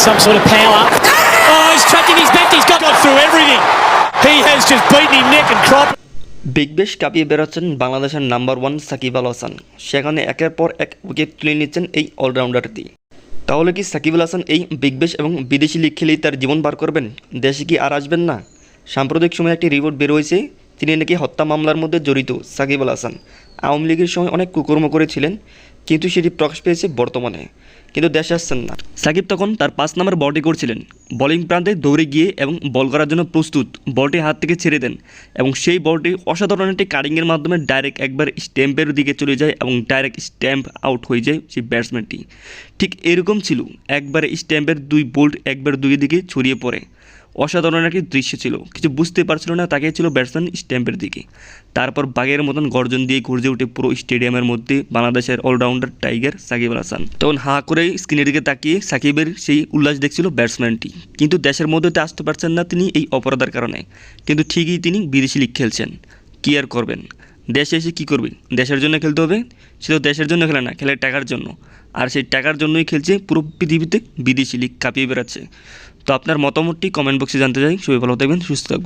some sort of power. Oh, he's tracked in his back. He's got, got through everything. He has just beaten him neck and crop. বিগ বেশ কাঁপিয়ে বেরোচ্ছেন বাংলাদেশের number one Shakib Al Hasan সেখানে একের পর এক উইকেট তুলে নিচ্ছেন এই অলরাউন্ডারটি তাহলে কি সাকিব আল হাসান এই বিগ বেশ এবং বিদেশি লিগ খেলেই তার জীবন বার করবেন দেশে কি আর আসবেন না সাম্প্রতিক সময় একটি রিপোর্ট বের তিনি নাকি হত্যা মামলার মধ্যে জড়িত সাকিব আল হাসান আওয়ামী লীগের সময় অনেক কুকর্ম করেছিলেন কিন্তু সেটি প্রকাশ পেয়েছে বর্তমানে। কিন্তু দেশে আসছেন না। সাকিব তখন তার পাঁচ নম্বর বলটি করছিলেন। বোলিং প্রান্তে দৌড়ে গিয়ে এবং বল করার জন্য প্রস্তুত। বলটি হাত থেকে ছেড়ে দেন এবং সেই বলটি অসাধারণ একটি কাটিংয়ের মাধ্যমে ডাইরেক্ট একবার স্ট্যাম্পের দিকে চলে যায় এবং ডাইরেক্ট স্ট্যাম্প আউট হয়ে যায় সেই ব্যাটসম্যানটি ঠিক এরকম ছিল, একবারে স্ট্যাম্পের দুই বোল্ট একবার দুই দিকে ছড়িয়ে পড়ে। অসাধারণ একটি দৃশ্য ছিল। কিছু বুঝতে পারছিল না তাকে ছিল ব্যাটসম্যান স্ট্যাম্পের দিকে। তারপর বাঘের মতন গর্জন দিয়ে গর্জে উঠে পুরো স্টেডিয়ামের মধ্যে বাংলাদেশের অলরাউন্ডার টাইগার সাকিব আল হাসান। তখন হা করে স্ক্রিনের দিকে তাকিয়ে সাকিবের সেই উল্লাস দেখছিল ব্যাটসম্যানটি। কিন্তু দেশের মধ্যে তো আসতে পারছেন না তিনি এই অপরাধের কারণে। কিন্তু ঠিকই তিনি বিদেশি লিগ খেলছেন। কি আর করবেন? দেশে এসে কী করবে? দেশের জন্য খেলতে হবে? সে তো দেশের জন্য খেলে না, খেলে টাকার জন্য। আর সেই টাকার জন্যই খেলছে পুরো পৃথিবীতে বিদেশি লিগ কাঁপিয়ে বেড়াচ্ছে। তো আপনার মতামতটি কমেন্ট বক্সে জানতে চাই। সবাই ভালো থাকবেন, সুস্থ থাকবেন।